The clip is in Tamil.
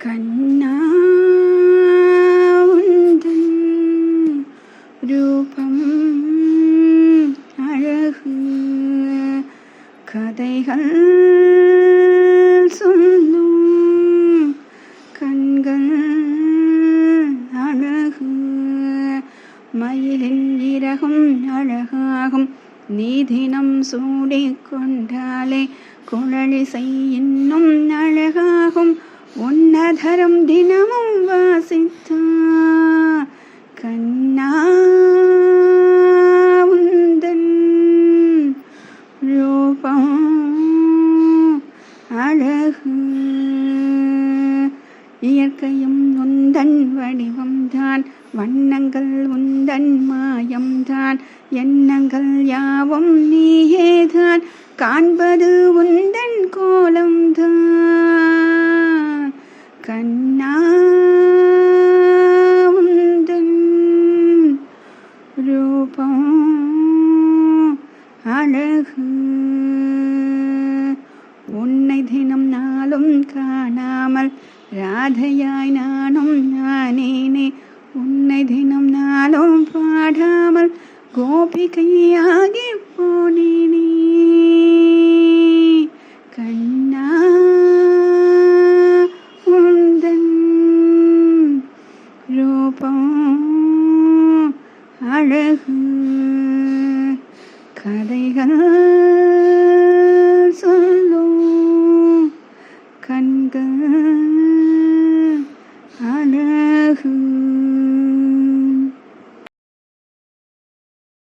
கண்ணா ரூபம் அழகு கதைகள் சொல்லும் கண்கள் அழகு மயிலின் இறகும் அழகாகும் நீ தினம் சூடிக் கொண்டாலே குழலிசை இன்னும் அழகாகும் உன்னதரம் தினமும் வாசித்தா கண்ணா உந்தன் ரூபம் அழகு. இயற்கையும் உந்தன் வடிவம்தான் வண்ணங்கள் உந்தன் மாயம்தான் எண்ணங்கள் யாவும் நீயேதான் காண்பது உந்தன் கோலம்தான். அழகு உன்னை தினம் நாளும் காணாமல் ராதையாய் நானும் நானேனே உன்னை தினம் நாளும் பாடாமல் கோபிகையாகி போனேனே கண்ணா உந்தன் ரூபம் அழகு கதைகள் சொல்லும் கண்கள்